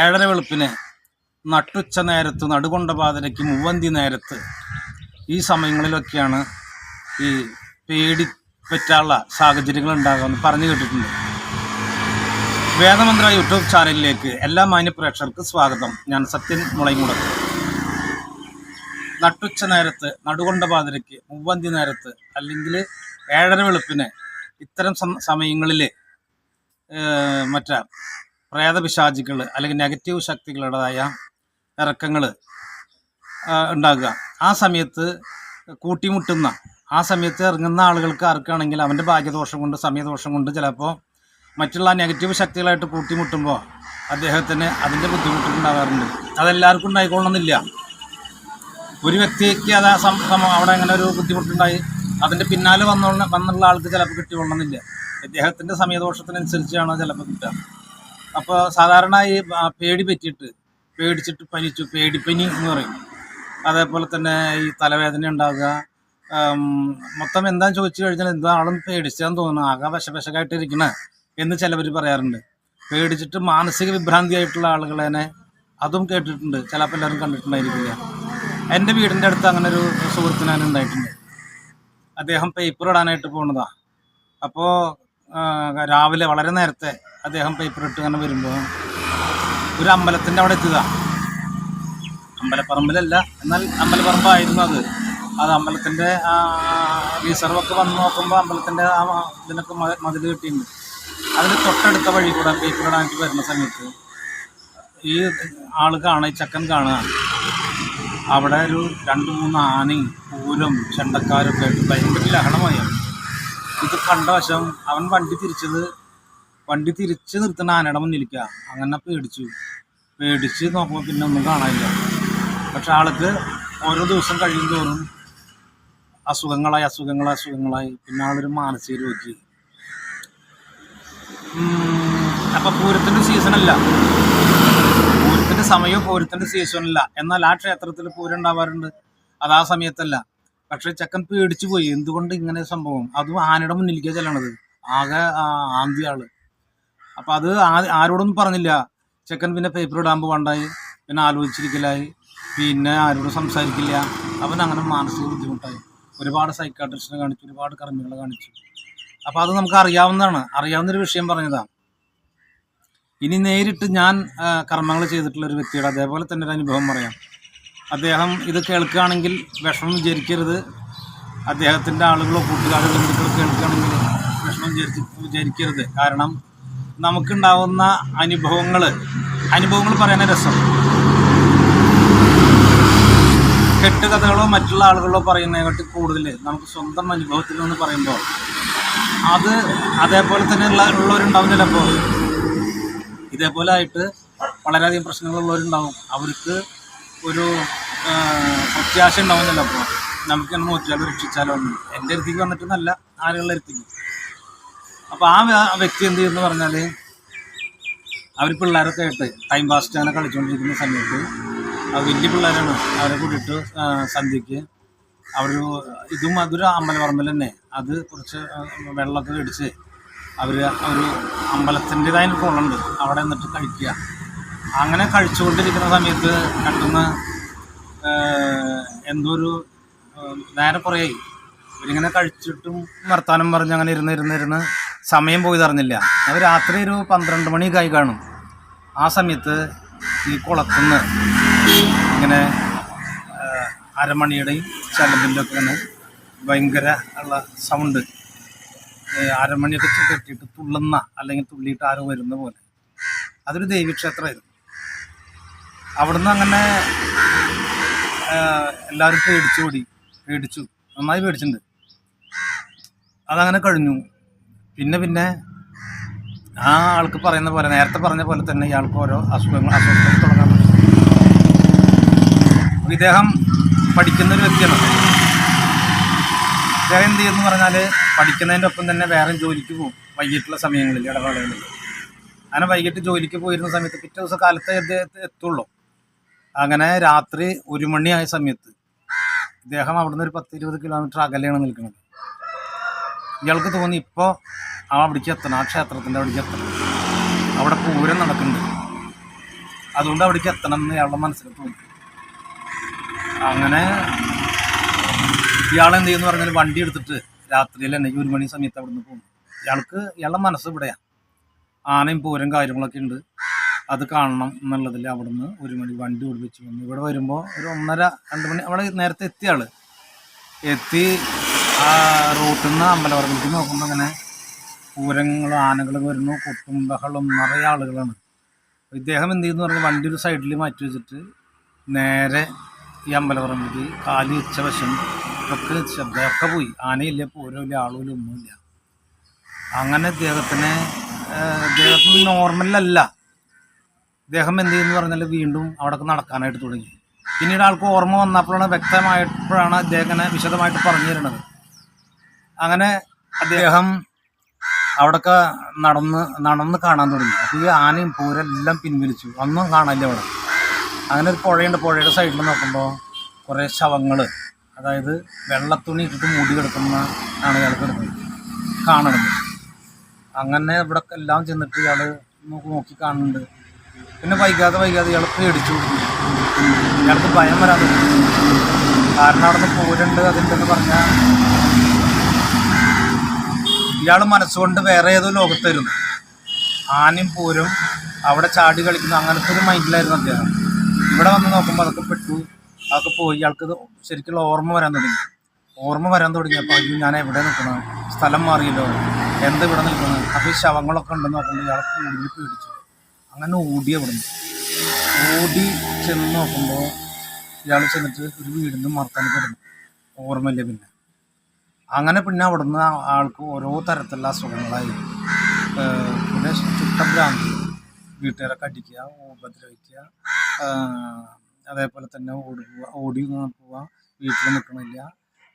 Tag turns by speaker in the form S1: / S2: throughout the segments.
S1: ഏഴര വെളുപ്പിന് നട്ടുച്ച നേരത്ത് നടുകൊണ്ട പാതിരയ്ക്ക് മൂവന്തി നേരത്ത് ഈ സമയങ്ങളിലൊക്കെയാണ് ഈ പേടി പറ്റാനുള്ള സാഹചര്യങ്ങൾ ഉണ്ടാകുമെന്ന് പറഞ്ഞു കേട്ടിട്ടുണ്ട്. വേദമന്ത്ര യൂട്യൂബ് ചാനലിലേക്ക് എല്ലാ മാന്യപ്രേക്ഷകർക്ക് സ്വാഗതം. ഞാൻ സത്യൻ മുളൈമുടക്ക് നട്ടുച്ച നേരത്ത് നടുകൊണ്ട പാതിരയ്ക്ക് മൂവന്തി നേരത്ത് അല്ലെങ്കിൽ ഏഴര വെളുപ്പിന് ഇത്തരം സമയങ്ങളിൽ മറ്റേ പ്രേതപിശാചികൾ അല്ലെങ്കിൽ നെഗറ്റീവ് ശക്തികളുടേതായ ഇറക്കങ്ങൾ ഉണ്ടാകുക. ആ സമയത്ത് കൂട്ടിമുട്ടുന്ന ആ സമയത്ത് ഇറങ്ങുന്ന ആളുകൾക്ക് ആർക്കാണെങ്കിൽ അവന്റെ ഭാഗ്യദോഷം കൊണ്ട് സമയദോഷം കൊണ്ട് ചിലപ്പോൾ മറ്റുള്ള നെഗറ്റീവ് ശക്തികളായിട്ട് കൂട്ടിമുട്ടുമ്പോൾ അദ്ദേഹത്തിന് അതിന്റെ ബുദ്ധിമുട്ടുണ്ടാകാറുണ്ട്. അതെല്ലാവർക്കും ഉണ്ടായിക്കൊള്ളണമെന്നില്ല. ഒരു വ്യക്തിക്ക് അത് അവിടെ അങ്ങനെ ഒരു ബുദ്ധിമുട്ടുണ്ടായി അതിന്റെ പിന്നാലെ വന്നോള വന്നുള്ള ആൾക്ക് ചിലപ്പോൾ കിട്ടിക്കൊള്ളണമെന്നില്ല. അദ്ദേഹത്തിന്റെ സമയദോഷത്തിനനുസരിച്ചാണ് ചിലപ്പോൾ കിട്ടുക. അപ്പോൾ സാധാരണ ഈ പേടി പറ്റിയിട്ട് പേടിച്ചിട്ട് പനിച്ചു പേടിപ്പനി എന്ന് പറയും. അതേപോലെ തന്നെ ഈ തലവേദന ഉണ്ടാവുക മൊത്തം എന്താന്ന് ചോദിച്ചു കഴിഞ്ഞാൽ എന്താ ആളും പേടിച്ചാന്ന് തോന്നുന്നു. ആകെ വശവശകായിട്ട് ഇരിക്കണ എന്ന് ചിലവർ പറയാറുണ്ട്. പേടിച്ചിട്ട് മാനസിക വിഭ്രാന്തിയായിട്ടുള്ള ആളുകളെ അതും കേട്ടിട്ടുണ്ട്. ചിലപ്പോൾ എല്ലാവരും കണ്ടിട്ടുണ്ടായിരിക്കില്ല. എന്റെ വീടിന്റെ അടുത്ത് അങ്ങനെ ഒരു സുഹൃത്തിനാൻ ഉണ്ടായിട്ടുണ്ട്. അദ്ദേഹം പേപ്പർ ഇടാനായിട്ട് പോണതാണ് അപ്പോൾ രാവിലെ വളരെ നേരത്തെ അദ്ദേഹം പേപ്പർ ഇട്ട് അങ്ങനെ വരുമ്പോൾ ഒരു അമ്പലത്തിന്റെ അവിടെ എത്തുക. അമ്പലപ്പറമ്പിലല്ല എന്നാൽ അമ്പലപ്പറമ്പായിരുന്നു അത്. അത് അമ്പലത്തിന്റെ റിസർവൊക്കെ വന്ന് നോക്കുമ്പോൾ അമ്പലത്തിന്റെ ആ ഇതിനൊക്കെ മതിൽ കിട്ടിയിട്ടുണ്ട്. അതിന് തൊട്ടടുത്ത വഴി കൂടെ പേപ്പർ ഇടാനായിട്ട് വരുന്ന സമയത്ത് ഈ ആൾ കാണുക ഈ ചക്കൻ കാണുക. അവിടെ ഒരു രണ്ട് മൂന്ന് ആനയും പൂരം ചെണ്ടക്കാരൊക്കെ ആയിട്ട് ഭയങ്കര ലഹളമായി. അവൻ. ഇത് കണ്ട വശം അവൻ വണ്ടി തിരിച്ചത് വണ്ടി തിരിച്ച് നിർത്തുന്ന ആനയുടെ മുന്നിലിക്ക അങ്ങനെ പേടിച്ചു. പേടിച്ച് നോക്കുമ്പോൾ പിന്നെ ഒന്നും കാണാനില്ല. പക്ഷെ ആൾക്ക് ഓരോ ദിവസം കഴിയും തോറും അസുഖങ്ങളായി അസുഖങ്ങളായി അസുഖങ്ങളായി. പിന്നെ ആളൊരു മാനസിക രോഗി. അപ്പം പൂരത്തിന്റെ സീസണല്ല പൂരത്തിന്റെ സമയവും പൂരത്തിന്റെ സീസണല്ല എന്നാൽ ആ ക്ഷേത്രത്തിൽ പൂരം ഉണ്ടാവാറുണ്ട്. അത് ആ സമയത്തല്ല. പക്ഷെ ചെക്കൻ പേടിച്ചു പോയി. എന്തുകൊണ്ട് ഇങ്ങനെ സംഭവം? അതും ആനയുടെ മുന്നിലേക്കാ ചെല്ലണത്. ആകെ ആന്തിയാൾ അപ്പൊ അത് ആരോടൊന്നും പറഞ്ഞില്ല. ചെക്കൻ പിന്നെ പേപ്പർ ഇടാൻ പോകണ്ടായി പിന്നെ ആലോചിച്ചിരിക്കലായി. പിന്നെ ആരോടും സംസാരിക്കില്ല. അവൻ അങ്ങനെ മാനസിക ബുദ്ധിമുട്ടായി. ഒരുപാട് സൈക്കാട്രിസ്റ്റിനെ കാണിച്ചു. ഒരുപാട് കർമ്മികളെ കാണിച്ചു. അപ്പൊ അത് നമുക്ക് അറിയാവുന്നതാണ്. അറിയാവുന്ന ഒരു വിഷയം പറഞ്ഞതാ. ഇനി നേരിട്ട് ഞാൻ കർമ്മങ്ങൾ ചെയ്തിട്ടുള്ള ഒരു വ്യക്തിയുടെ അതേപോലെ തന്നെ ഒരു അനുഭവം പറയാം. അദ്ദേഹം ഇത് കേൾക്കുകയാണെങ്കിൽ വിഷമം വിചാരിക്കരുത്. അദ്ദേഹത്തിന്റെ ആളുകളോ കൂട്ടുകാരോ ബന്ധുക്കളോ കേൾക്കുകയാണെങ്കിൽ വിഷമം വിചാരിച്ച് വിചാരിക്കരുത്. കാരണം നമുക്കുണ്ടാവുന്ന അനുഭവങ്ങൾ അനുഭവങ്ങൾ പറയുന്ന രസം. കെട്ടുകഥകളോ മറ്റുള്ള ആളുകളോ പറയുന്നതിനെക്കാട്ടി കൂടുതൽ നമുക്ക് സ്വന്തം അനുഭവത്തിൽ നിന്ന് പറയുമ്പോൾ അത് അതേപോലെ തന്നെ ഉള്ള ഉള്ളവരുണ്ടാവും ചിലപ്പോൾ ഇതേപോലെ ആയിട്ട് വളരെയധികം പ്രശ്നങ്ങളുള്ളവരുണ്ടാവും അവർക്ക് ഒരു പ്രത്യാശ ഉണ്ടാവുന്നില്ല അപ്പോൾ നമുക്ക് നമ്മൾ നോക്കിയാലോ രക്ഷിച്ചാലോ എന്ന്. എന്റെ അടുത്തേക്ക് വന്നിട്ടൊന്നല്ല ആളുകളുടെ അടുത്തേക്ക്. അപ്പോൾ ആ വ്യക്തി എന്ത് ചെയ്യുമെന്ന് പറഞ്ഞാൽ അവർ പിള്ളേരൊക്കെ ആയിട്ട് ടൈം പാസ് അങ്ങനെ കളിച്ചുകൊണ്ടിരിക്കുന്ന സമയത്ത് വലിയ പിള്ളേരാണ് അവരെ കൂട്ടിയിട്ട് സന്ധ്യയ്ക്ക് അവർ ഇതും അതൊരു അമ്പലപറമ്പിൽ തന്നെ. അത് കുറച്ച് വെള്ളമൊക്കെ കടിച്ച് അവർ ഒരു അമ്പലത്തിന്റെതായ കുളമുണ്ട് അവിടെ നിന്നിട്ട് കഴിക്കുക. അങ്ങനെ കഴിച്ചുകൊണ്ടിരിക്കുന്ന സമയത്ത് കണ്ടുന്ന എന്തോ ഒരു ആ, നേരെ കുറേ ഇവരിങ്ങനെ കഴിച്ചിട്ടും വർത്താനം പറഞ്ഞ് അങ്ങനെ ഇരുന്ന് ഇരുന്ന് ഇരുന്ന് സമയം പോയി അറിഞ്ഞില്ല. അവർ രാത്രി ഒരു പന്ത്രണ്ട് മണിയൊക്കെ ആയി കാണും. ആ സമയത്ത് ഈ കുളത്തുനിന്ന് ഇങ്ങനെ അരമണിയുടെയും ചലമ്പിന്റെ ഒക്കെ ഇങ്ങനെ ഭയങ്കര ഉള്ള സൗണ്ട് അരമണിയൊക്കെ കെട്ടിയിട്ട് തുള്ളുന്ന അല്ലെങ്കിൽ തുള്ളിയിട്ട് ആരോ വരുന്ന പോലെ. അതൊരു ദേവീക്ഷേത്രമായിരുന്നു. അവിടുന്ന് അങ്ങനെ എല്ലാവരും പേടിച്ചു ഓടി പേടിച്ചു നന്നായി പേടിച്ചിട്ടുണ്ട്. അതങ്ങനെ കഴിഞ്ഞു. പിന്നെ പിന്നെ ആ ആൾക്ക് പറയുന്ന പോലെ നേരത്തെ പറഞ്ഞ പോലെ തന്നെ ഇയാൾക്ക് ഓരോ അസുഖങ്ങൾ അസുഖങ്ങൾ തുടങ്ങാൻ പറ്റും ഇദ്ദേഹം പഠിക്കുന്ന ഒരു വ്യക്തിയാണ്. ഇദ്ദേഹം എന്ത് ചെയ്യുന്നു പറഞ്ഞാൽ പഠിക്കുന്നതിന്റെ ഒപ്പം തന്നെ വേറെ ജോലിക്ക് പോകും വൈകിട്ടുള്ള സമയങ്ങളിൽ ഇടവേളകളിൽ. അങ്ങനെ വൈകിട്ട് ജോലിക്ക് പോയിരുന്ന സമയത്ത് പിറ്റേ ദിവസം കാലത്തെ അദ്ദേഹത്തെ എത്തുള്ളൂ. അങ്ങനെ രാത്രി ഒരു മണിയായ സമയത്ത് ഇദ്ദേഹം അവിടുന്ന് ഒരു പത്ത് ഇരുപത് കിലോമീറ്റർ അകലെയാണ് നിൽക്കുന്നത്. ഇയാൾക്ക് തോന്നി ഇപ്പോൾ ആ അവിടേക്ക് എത്തണം ആ ക്ഷേത്രത്തിന്റെ അവിടേക്ക് എത്തണം. അവിടെ പൂരം നടക്കുന്നുണ്ട്. അതുകൊണ്ട് അവിടേക്ക് എത്തണം എന്ന് ഇയാളുടെ മനസ്സിൽ തോന്നി. അങ്ങനെ ഇയാൾ എന്ത് ചെയ്യുന്നു പറഞ്ഞാൽ വണ്ടി എടുത്തിട്ട് രാത്രിയിൽ തന്നെ ഒരു മണി സമയത്ത് അവിടെ നിന്ന് പോകുന്നു. ഇയാൾക്ക് ഇയാളുടെ മനസ്സ് ഇവിടെയാണ് ആനയും പൂരം കാര്യങ്ങളൊക്കെ ഉണ്ട്. അത് കാണണം എന്നുള്ളതിൽ അവിടുന്ന് ഒരു മണി വണ്ടി ഓടിപ്പിച്ച് വന്നു. ഇവിടെ വരുമ്പോൾ ഒരു ഒന്നര രണ്ട് മണി അവിടെ നേരത്തെ എത്തിയാൾ എത്തി ആ റൂട്ടിൽ നിന്ന് അമ്പലവർഗത്തിൽ നോക്കുമ്പോൾ അങ്ങനെ പൂരങ്ങൾ ആനകൾ വരുന്നു. കൊട്ടും ബഹളം നിറയെ ആളുകളാണ്. ഇദ്ദേഹം എന്ത് ചെയ്യുന്നു പറഞ്ഞാൽ വണ്ടി ഒരു സൈഡിൽ മാറ്റി വെച്ചിട്ട് നേരെ ഈ അമ്പലവർഗത്തിൽ കാലി വെച്ച വശം ഒക്കെ ശബ്ദമൊക്കെ പോയി. ആനയില്ല പൂരമില്ല ആളുമില്ല ഒന്നുമില്ല. അങ്ങനെ ഇദ്ദേഹത്തിനെ ഇദ്ദേഹത്തിന് നോർമലല്ല. ഇദ്ദേഹം എന്ത് ചെയ്യുന്നു പറഞ്ഞാൽ വീണ്ടും അവിടെ നടക്കാനായിട്ട് തുടങ്ങി. പിന്നീട് ആൾക്ക് ഓർമ്മ വന്നപ്പോഴാണ് വ്യക്തമായപ്പോഴാണ് അദ്ദേഹത്തിനെ വിശദമായിട്ട് പറഞ്ഞു തരുന്നത്. അങ്ങനെ അദ്ദേഹം അവിടൊക്കെ നടന്ന് നടന്ന് കാണാൻ തുടങ്ങി. അപ്പോൾ ഈ ആനയും പൂരെല്ലാം പിൻവലിച്ചു. ഒന്നും കാണാനില്ല അവിടെ. അങ്ങനെ ഒരു പുഴയുണ്ട്. പുഴയുടെ സൈഡിൽ നോക്കുമ്പോൾ കുറേ ശവങ്ങൾ അതായത് വെള്ളത്തുണി ഇട്ടിട്ട് മൂടി കിടക്കുന്ന ആണ് ഇയാൾ കിടക്കുന്നത് കാണുന്നത്. അങ്ങനെ ഇവിടെ എല്ലാം ചെന്നിട്ട് ഇയാൾ നോക്കി നോക്കി കാണുന്നുണ്ട്. പിന്നെ വൈകാതെ വൈകാതെ ഇയാൾ പേടിച്ചു. ഇയാൾക്ക് ഭയം തുടങ്ങി കാരണം അവിടെ നിന്ന് പോരുണ്ട് അതുണ്ടെന്ന് പറഞ്ഞാൽ ഇയാൾ മനസ്സുകൊണ്ട് വേറെ ഏതോ ലോകത്തായിരുന്നു ആനയും പോരും അവിടെ ചാടി കളിക്കുന്നു അങ്ങനത്തെ ഒരു മൈൻഡിലായിരുന്നു അദ്ദേഹം. ഇവിടെ വന്ന് നോക്കുമ്പോൾ അതൊക്കെ പെട്ടു. അതൊക്കെ പോയി. ഇയാൾക്ക് ശരിക്കുള്ള ഓർമ്മ വരാൻ തുടങ്ങി. ഓർമ്മ വരാൻ തുടങ്ങിയപ്പോൾ അയ്യോ ഞാൻ എവിടെ നിൽക്കണം? സ്ഥലം മാറിയല്ലോ. എന്ത് ഇവിടെ നിൽക്കണം? അപ്പോൾ ഈ ശവങ്ങളൊക്കെ ഉണ്ടെന്ന് നോക്കുമ്പോൾ ഇയാൾ കൂടുതൽ പേടിച്ചു. അങ്ങനെ ഓടി അവിടെ ഓടി ചെന്ന് നോക്കുമ്പോൾ ഇയാൾ ചെന്നിട്ട് ഒരു വീടിന് മറക്കാൻ കിടന്നു ഓർമ്മയില്ല പിന്നെ. അങ്ങനെ പിന്നെ അവിടുന്ന് നിന്ന് ആൾക്ക് ഓരോ തരത്തിലുള്ള അസുഖങ്ങളായി. പിന്നെ പിന്നെ ചുട്ടഭ്രാന്തി വീട്ടുകാരൊക്കെ അടിക്കുക ഉപദ്രവിക്കുക അതേപോലെ തന്നെ ഓടി ഓടി പോവുക വീട്ടിൽ നിൽക്കണില്ല.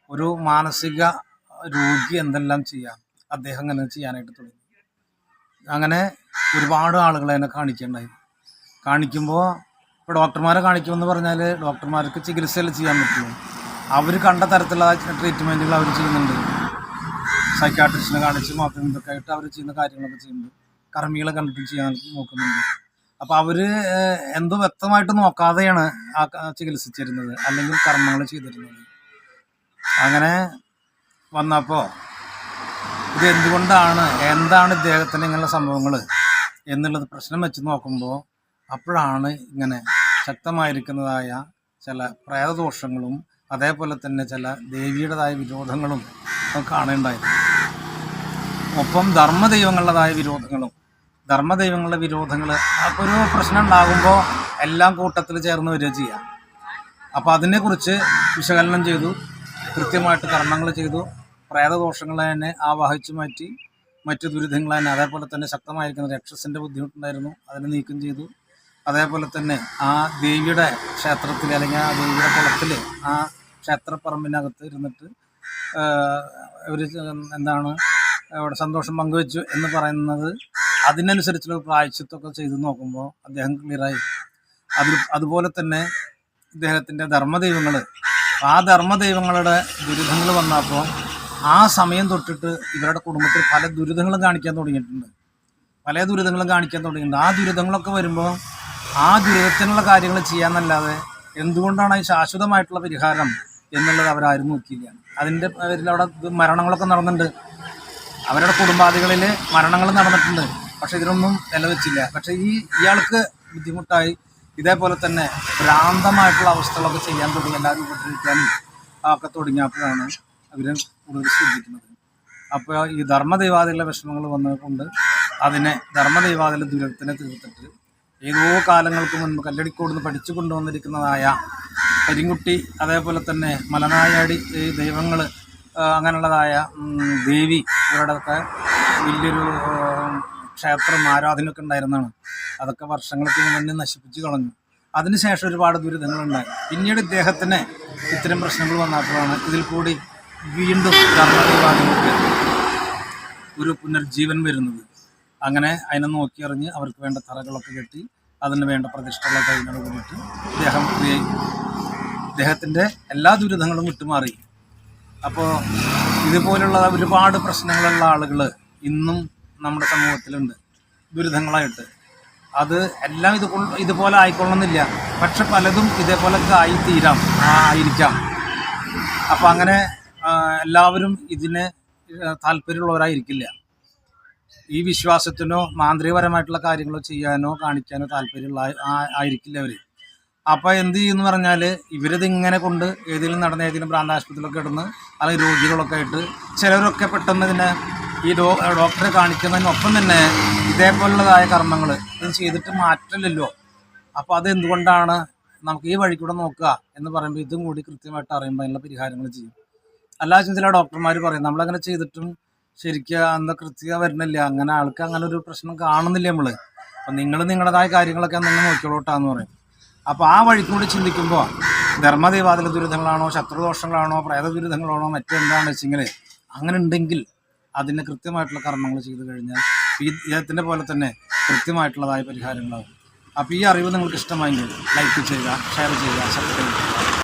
S1: ഒരു മാനസിക രോഗി എന്തെല്ലാം ചെയ്യാം? അദ്ദേഹം അങ്ങനെ ചെയ്യാനായിട്ട് തുടങ്ങി. അങ്ങനെ ഒരുപാട് ആളുകളെ എന്നെ കാണിക്കണ്ടായി കാണിക്കുമ്പോൾ ഇപ്പോൾ ഡോക്ടർമാരെ കാണിക്കുമെന്ന് പറഞ്ഞാൽ ഡോക്ടർമാർക്ക് ചികിത്സയല്ലേ ചെയ്യാൻ പറ്റുള്ളൂ. അവർ കണ്ട തരത്തിലുള്ള ട്രീറ്റ്മെന്റുകൾ അവർ ചെയ്യുന്നുണ്ട്. സൈക്കാട്രിസ്റ്റിനെ കാണിച്ച് മാത്രം ഇതൊക്കെ ആയിട്ട് അവർ ചെയ്യുന്ന കാര്യങ്ങളൊക്കെ ചെയ്യുന്നുണ്ട്. കർമ്മികളെ കണ്ടിട്ട് ചെയ്യാൻ നോക്കുന്നുണ്ട്. അപ്പോൾ അവർ എന്തോ വ്യക്തമായിട്ട് നോക്കാതെയാണ് ആ ചികിത്സിച്ചിരുന്നത് അല്ലെങ്കിൽ കർമ്മങ്ങൾ ചെയ്തിരുന്നത്. അങ്ങനെ വന്നപ്പോൾ ഇത് എന്തുകൊണ്ടാണ് എന്താണ് ഇദ്ദേഹത്തിന് ഇങ്ങനെയുള്ള സംഭവങ്ങൾ? എന്നുള്ളത് പ്രശ്നം വെച്ച് നോക്കുമ്പോൾ അപ്പോഴാണ് ഇങ്ങനെ ശക്തമായിരിക്കുന്നതായ ചില പ്രേതദോഷങ്ങളും അതേപോലെ തന്നെ ചില ദേവിയുടേതായ വിരോധങ്ങളും കാണേണ്ടായത് ഒപ്പം ധർമ്മദൈവങ്ങളുടേതായ വിരോധങ്ങളും. ധർമ്മദൈവങ്ങളുടെ വിരോധങ്ങൾ ഒരു പ്രശ്നം ഉണ്ടാകുമ്പോൾ എല്ലാം കൂട്ടത്തിൽ ചേർന്ന് വരിക ചെയ്യാം. അപ്പോൾ അതിനെക്കുറിച്ച് വിശകലനം ചെയ്തു കൃത്യമായിട്ട് കർമ്മങ്ങൾ ചെയ്തു. പ്രേതദോഷങ്ങളെ തന്നെ ആവാഹിച്ചു മാറ്റി മറ്റു ദുരിതങ്ങൾ തന്നെ അതേപോലെ തന്നെ ശക്തമായിരിക്കുന്ന രക്ഷസിന്റെ ബുദ്ധിമുട്ടുണ്ടായിരുന്നു അതിനെ നീക്കം ചെയ്തു. അതേപോലെ തന്നെ ആ ദേവിയുടെ ക്ഷേത്രത്തിൽ അല്ലെങ്കിൽ ആ ദേവിയുടെ കുളത്തിൽ ആ ക്ഷേത്രപ്പറമ്പിനകത്ത് ഇരുന്നിട്ട് ഒരു എന്താണ് അവിടെ സന്തോഷം പങ്കുവെച്ചു എന്ന് പറയുന്നത് അതിനനുസരിച്ചുള്ള പ്രായച്ചിത്വമൊക്കെ ചെയ്ത് നോക്കുമ്പോൾ അദ്ദേഹം ക്ലിയറായി അതിൽ അതുപോലെ തന്നെ ഇദ്ദേഹത്തിന്റെ ധർമ്മദൈവങ്ങൾ ആ ധർമ്മദൈവങ്ങളുടെ ദുരിതങ്ങൾ വന്നപ്പോൾ ആ സമയം തൊട്ടിട്ട് ഇവരുടെ കുടുംബത്തിൽ പല ദുരിതങ്ങളും കാണിക്കാൻ തുടങ്ങിയിട്ടുണ്ട്. പല ദുരിതങ്ങളും കാണിക്കാൻ തുടങ്ങിയിട്ടുണ്ട്. ആ ദുരിതങ്ങളൊക്കെ വരുമ്പോൾ ആ ദുരിതത്തിനുള്ള കാര്യങ്ങൾ ചെയ്യാന്നല്ലാതെ എന്തുകൊണ്ടാണ് ഈ ശാശ്വതമായിട്ടുള്ള പരിഹാരം എന്നുള്ളത് അവരാരും നോക്കിയില്ല. അതിന്റെ പേരിൽ അവിടെ മരണങ്ങളൊക്കെ നടന്നിട്ടുണ്ട്. അവരുടെ കുടുംബാദികളിൽ മരണങ്ങൾ നടന്നിട്ടുണ്ട്. പക്ഷെ ഇതിനൊന്നും നിലവെച്ചില്ല. പക്ഷെ ഈ ഇയാൾക്ക് ബുദ്ധിമുട്ടായി ഇതേപോലെ തന്നെ ഭ്രാന്തമായിട്ടുള്ള അവസ്ഥകളൊക്കെ ചെയ്യാൻ തുടങ്ങി. എല്ലാവരും ഉപദ്രവിക്കാനും ഒക്കെ തുടങ്ങിയപ്പോഴാണ് അവർ കൂടുതൽ ശ്രദ്ധിക്കുന്നത്. അപ്പോൾ ഈ ധർമ്മദൈവാദികളുടെ വിഷമങ്ങൾ വന്നതുകൊണ്ട് അതിനെ ധർമ്മദൈവാദികളുടെ ദുരിതത്തിനെ തീർത്തിട്ട് ഏതോ കാലങ്ങൾക്ക് മുൻപ് കല്ലടിക്കോട് നിന്ന് പഠിച്ചു കൊണ്ടുവന്നിരിക്കുന്നതായ കരിങ്കുട്ടി അതേപോലെ തന്നെ മലനായാടി ദൈവങ്ങൾ അങ്ങനെയുള്ളതായ ദേവി ഇവരുടെയൊക്കെ വലിയൊരു ക്ഷേത്രം ആരാധനയൊക്കെ ഉണ്ടായിരുന്നതാണ്. അതൊക്കെ വർഷങ്ങൾക്ക് മുന്നേ നശിപ്പിച്ചു കളഞ്ഞു. അതിനുശേഷം ഒരുപാട് ദുരിതങ്ങളുണ്ടായി. പിന്നീട് ഇദ്ദേഹത്തിന് ഇത്തരം പ്രശ്നങ്ങൾ വന്നപ്പോഴാണ് ഇതിൽ കൂടി വീണ്ടും ധർമ്മദൈവാദികൾക്ക് ഒരു പുനർജീവൻ വരുന്നത്. അങ്ങനെ അതിനെ നോക്കിയറിഞ്ഞ് അവർക്ക് വേണ്ട തറകളൊക്കെ കെട്ടി അതിന് വേണ്ട പ്രതിഷ്ഠകളൊക്കെ അതിനോട് കൂടിയിട്ട് ഇദ്ദേഹം അദ്ദേഹത്തിന്റെ എല്ലാ ദുരിതങ്ങളും വിട്ടുമാറി. അപ്പോൾ ഇതുപോലുള്ള ഒരുപാട് പ്രശ്നങ്ങളുള്ള ആളുകൾ ഇന്നും നമ്മുടെ സമൂഹത്തിലുണ്ട്. ദുരിതങ്ങളായിട്ട്. അത് എല്ലാം ഇത് ഇതുപോലെ ആയിക്കൊള്ളണമെന്നില്ല. പക്ഷെ പലതും ഇതേപോലൊക്കെ ആയിത്തീരാം. ആയിരിക്കാം. അപ്പം അങ്ങനെ എല്ലാവരും ഇതിന് താല്പര്യമുള്ളവരായിരിക്കില്ല. ഈ വിശ്വാസത്തിനോ മാന്ത്രികപരമായിട്ടുള്ള കാര്യങ്ങളോ ചെയ്യാനോ കാണിക്കാനോ താല്പര്യമുള്ള ആയിരിക്കില്ല അവർ അപ്പോൾ എന്ത് ചെയ്യുമെന്ന് പറഞ്ഞാൽ ഇവരിത് ഇങ്ങനെ കൊണ്ട് ഏതെങ്കിലും നടന്ന ഏതെങ്കിലും ഭ്രാന്താശുപത്രിയിലൊക്കെ ഇടുന്ന് അല്ലെങ്കിൽ രോഗികളൊക്കെ ആയിട്ട് ചിലരൊക്കെ പെട്ടെന്ന് ഇതിനെ ഈ ഡോ ഡോക്ടറെ കാണിക്കുന്നതിനൊപ്പം തന്നെ ഇതേപോലുള്ളതായ കർമ്മങ്ങൾ ഇത് ചെയ്തിട്ട് മാറ്റില്ലല്ലോ അപ്പോൾ അത് എന്തുകൊണ്ടാണ് നമുക്ക് ഈ വഴിക്കൂടെ കൂടെ നോക്കുക എന്ന് പറയുമ്പോൾ ഇതും കൂടി കൃത്യമായിട്ട് അറിയുമ്പോൾ അതിനുള്ള പരിഹാരങ്ങൾ ചെയ്യും. അല്ലാതെ ചില ഡോക്ടർമാർ പറയും നമ്മളങ്ങനെ ചെയ്തിട്ടും ശരിക്കും അന്ന് കൃത്യ വരുന്നില്ല. അങ്ങനെ ആൾക്ക് അങ്ങനെ ഒരു പ്രശ്നം കാണുന്നില്ല നമ്മൾ അപ്പം നിങ്ങൾ നിങ്ങളുടേതായ കാര്യങ്ങളൊക്കെ നിങ്ങൾ നോക്കിയോളൂട്ടാന്ന് പറയും. അപ്പോൾ ആ വഴിക്കൂടി ചിന്തിക്കുമ്പോൾ ധർമ്മദേവാദില ദുരിതങ്ങളാണോ ശത്രുദോഷങ്ങളാണോ പ്രേത ദുരിതങ്ങളാണോ മറ്റെന്താണെന്ന് വെച്ചെങ്കിൽ അങ്ങനെ ഉണ്ടെങ്കിൽ അതിന് കൃത്യമായിട്ടുള്ള കർമ്മങ്ങൾ ചെയ്തു കഴിഞ്ഞാൽ ഈ പോലെ തന്നെ കൃത്യമായിട്ടുള്ളതായ പരിഹാരങ്ങളാകും. അപ്പോൾ ഈ അറിവ് നിങ്ങൾക്ക് ഇഷ്ടമായെങ്കിൽ ലൈക്ക് ചെയ്യുക ഷെയർ ചെയ്യുക സബ്സ്ക്രൈബ് ചെയ്യുക.